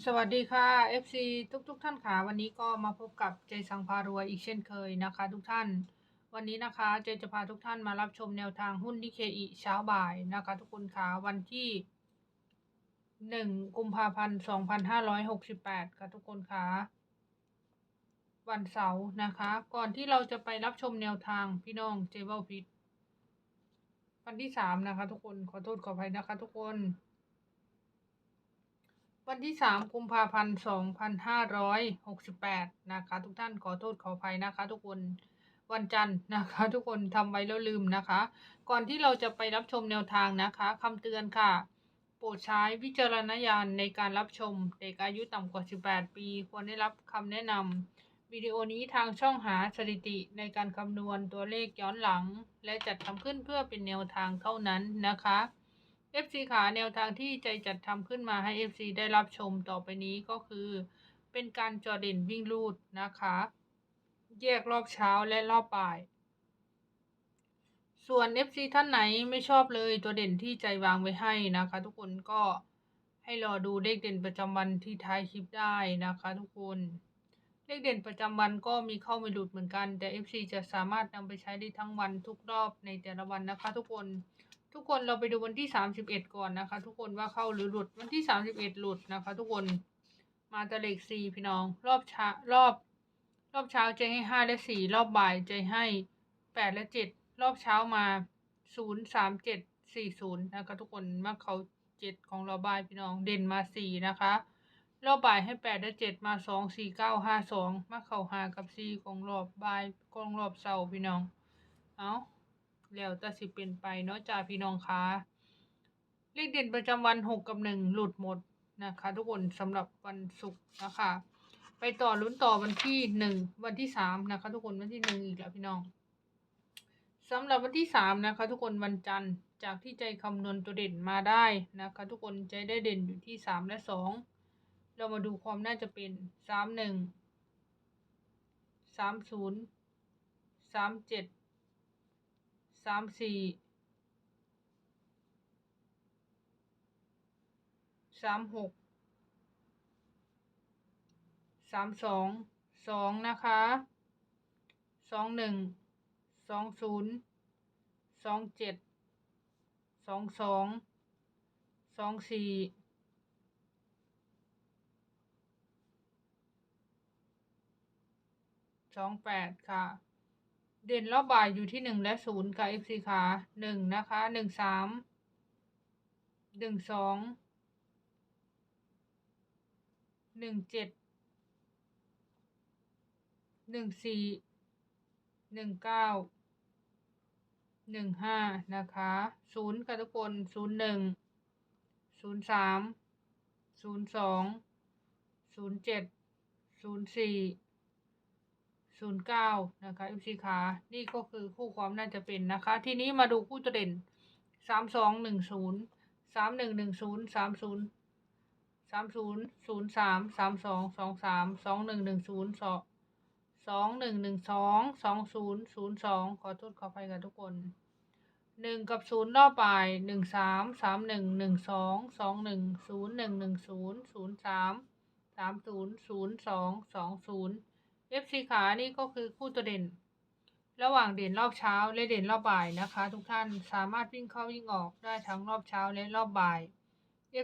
สวัสดีค่ะ FC ทุกทุกๆท่านค่ะ วันนี้ก็มาพบกับเจสังพารวยอีกเช่นเคยนะคะ ทุกท่าน วันนี้นะคะเจจะพาทุกท่านมารับชมแนวทางหุ้นนิเคอีเช้าบ่ายนะคะ ทุกคนค่ะวันที่หนึ่งกุมภาพันธ์สองพันห้าร้อยหกสิบแปดค่ะทุกคนค่ะวันเสาร์นะคะ ก่อนที่เราจะไปรับชมแนวทางพี่น้องเจเวลพิษวันที่สามนะคะ ทุกคนขอโทษขออภัยนะคะ ทุกคน วันที่สามกุมภาพันธ์สองพันห้าร้อยหกสิบแปดนะคะ ทุกท่านขอโทษขออภัยนะคะ ทุกคนวันจันทร์นะคะ ทุกคนทำไว้แล้วลืมนะคะ ก่อนที่เราจะไปรับชมแนวทางนะคะคำเตือนค่ะ โปรดใช้วิจารณญาณในการรับชม เด็กอายุต่ำกว่า 18 ปี ควรได้รับคำแนะนำวิดีโอนี้ทางช่องหาสถิติในการคำนวณตัวเลขย้อนหลัง และจัดทำขึ้นเพื่อเป็นแนวทางเท่านั้นนะคะ FC ขาแนวทางที่ใจจัดทำขึ้นมาให้ FC ได้รับชมต่อไปนี้ก็คือ เป็นการจอเด่นวิ่งลูดนะคะ แยกรอบเช้าและรอบบ่าย ส่วน FC ท่านไหนไม่ชอบเลยตัวเด่นที่ใจวางไว้ให้นะคะ ทุกคนก็ให้รอดูเลขเด่นประจำวันที่ท้ายคลิปได้นะคะ ทุกคนเลขเด่นประจำวันก็มีเข้าไม่หลุดเหมือนกัน แต่ FC จะสามารถนำไปใช้ได้ทั้งวันทุกรอบในแต่ละวันนะคะ ทุกคน ทุกคนเราไปดูวันที่31ก่อนนะคะ ทุกคนว่าเข้าหรือหลุดวันที่31หลุดนะคะ ทุกคนมาตะเลขสี่พี่น้อง รอบเช้ารอบ รอบเช้าใจให้ห้าและสี่รอบบ่ายใจให้แปดและเจ็ดรอบเช้ามาศูนย์สามเจ็ดสี่ศูนย์นะคะทุกคนมาเขาเจ็ดของเราบ่ายพี่น้องเด่นมาสี่นะคะรอบบ่ายให้แปดและเจ็ดมาสองสี่เก้าห้าสองมาเข่าหากับสี่ของรอบบ่ายของรอบเสาร์พี่น้อง เอา แล้วแต่สิเป็นไปเนาะจ่าพี่น้องคะเลขเด่นประจำวันหกกับหนึ่งหลุดหมดนะคะ ทุกคนสำหรับวันศุกร์นะคะ ไปต่อลุ้นต่อวันที่หนึ่งวันที่สามนะคะ ทุกคนวันที่หนึ่งอีกแล้วพี่น้องสำหรับวันที่สามนะคะ ทุกคนวันจันทร์จากที่ใจคำนวณตัวเด่นมาได้นะคะ ทุกคนใจได้เด่นอยู่ที่สามและสองเรามาดูความน่าจะเป็นสามหนึ่งสามศูนย์สามเจ็ด สามสี่สามหกสามสองสองนะคะสองหนึ่งสองศูนย์สองเจ็ดสองสองสองสี่สองแปดค่ะ เด่นรอบบ่ายอยู่ที่หนึ่งและศูนย์ค่ะ FC ค่ะหนึ่งนะคะหนึ่งสามหนึ่งสองหนึ่งเจ็ดหนึ่งสี่หนึ่งเก้าหนึ่งห้านะคะศูนย์ค่ะทุกคนศูนย์หนึ่งศูนย์สามศูนย์สองศูนย์เจ็ดศูนย์สี่ ศูนย์เก้านะคะอิซีขานี่ก็คือคู่ความน่าจะเป็นนะคะ ทีนี้มาดูคู่ตัวเด่นสามสองหนึ่งศูนย์สามหนึ่งหนึ่งศูนย์สามศูนย์สามศูนย์ศูนย์สามสามสองสองสามสองหนึ่งหนึ่งศูนย์สองสองหนึ่งหนึ่งสองสองศูนย์ศูนย์สองขอโทษขออภัยกับทุกคนหนึ่งกับศูนย์รอบบ่ายหนึ่งสามสามหนึ่งหนึ่งสองสองหนึ่งศูนย์หนึ่งหนึ่งศูนย์ศูนย์สามสามศูนย์ศูนย์สองสองศูนย์ เอฟซีขานี่ก็คือคู่ตัวเด่น ระหว่างเด่นรอบเช้าและเด่นรอบบ่ายนะคะ ทุกท่านสามารถวิ่งเข้าวิ่งออกได้ทั้งรอบเช้าและรอบบ่าย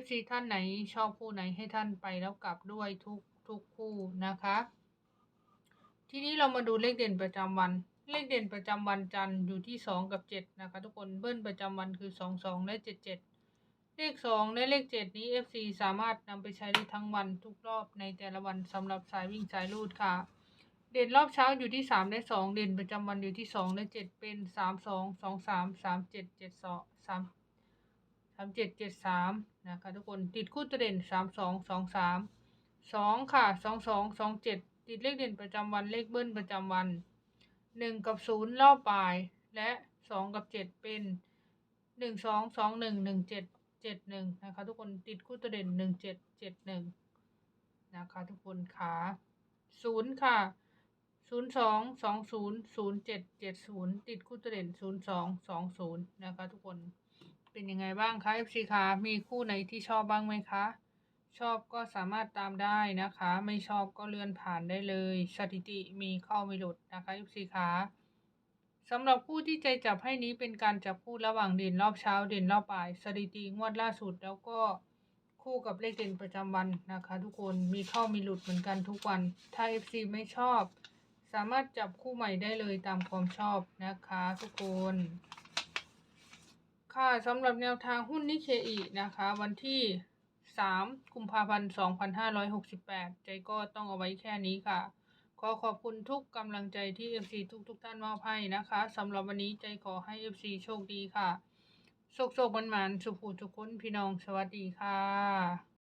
FC ท่านไหนชอบคู่ไหนให้ท่านไปแล้วกลับด้วยทุกทุกคู่นะคะ ทีนี้เรามาดูเลขเด่นประจำวัน เลขเด่นประจำวันจันทร์อยู่ที่สองกับเจ็ดนะคะ ทุกคนเบิ้ลประจำวันคือสองสองและเจ็ดเจ็ดเลขสองและเลขเจ็ดนี้ FC สามารถนำไปใช้ได้ทั้งวันทุกรอบในแต่ละวันสำหรับสายวิ่งสายรูดค่ะ เด่นรอบเช้าอยู่ที่สามและสองเด่นประจำวันอยู่ที่สองและเจ็ดเป็นสามสองสองสามสามเจ็ดเจ็ดสองสามสามเจ็ดเจ็ดสามนะคะทุกคนติดคู่ตัวเด่นสามสองสองสามสองค่ะสองสองสองเจ็ดติดเลขเด่นประจำวันเลขเบิ้ลประจำวันหนึ่งกับศูนย์รอบปลายและสองกับเจ็ดเป็นหนึ่งสองสองหนึ่งหนึ่งเจ็ดเจ็ดหนึ่งนะคะทุกคนติดคู่ตัวเด่นหนึ่งเจ็ดเจ็ดหนึ่งนะคะทุกคนขาศูนย์ค่ะ ศูนย์สองสองศูนย์ศูนย์เจ็ดเจ็ดศูนย์ติดคู่ตัวเด่นศูนย์สองสองศูนย์นะคะทุกคนเป็นยังไงบ้างคะ FC คะมีคู่ไหนที่ชอบบ้างไหมคะ ชอบก็สามารถตามได้นะคะ ไม่ชอบก็เลื่อนผ่านได้เลย สถิติมีเข้าไม่หลุดนะคะ FC ขาสำหรับผู้ที่ใจจับให้นี้เป็นการจับคู่ระหว่างเด่นรอบเช้าเด่นรอบบ่าย สถิติงวดล่าสุดแล้วก็คู่กับเลขเด่นประจำวันนะคะ ทุกคนมีเข้ามีหลุดเหมือนกันทุกวัน ถ้า FC ไม่ชอบ สามารถจับคู่ใหม่ได้เลยตามความชอบนะคะทุกคน ค่ะสำหรับแนวทางหุ้นนิเคอีนะคะ วันที่ 3 กุมภาพันธ์ 2568 ใจก็ต้องเอาไว้แค่นี้ค่ะ ขอขอบคุณทุกกำลังใจที่ FC ทุกทุกท่านมอบให้นะคะสำหรับวันนี้ใจขอให้ FC โชคดีค่ะโชคโชคมันมันสุขูทุกคนพี่น้องสวัสดีค่ะ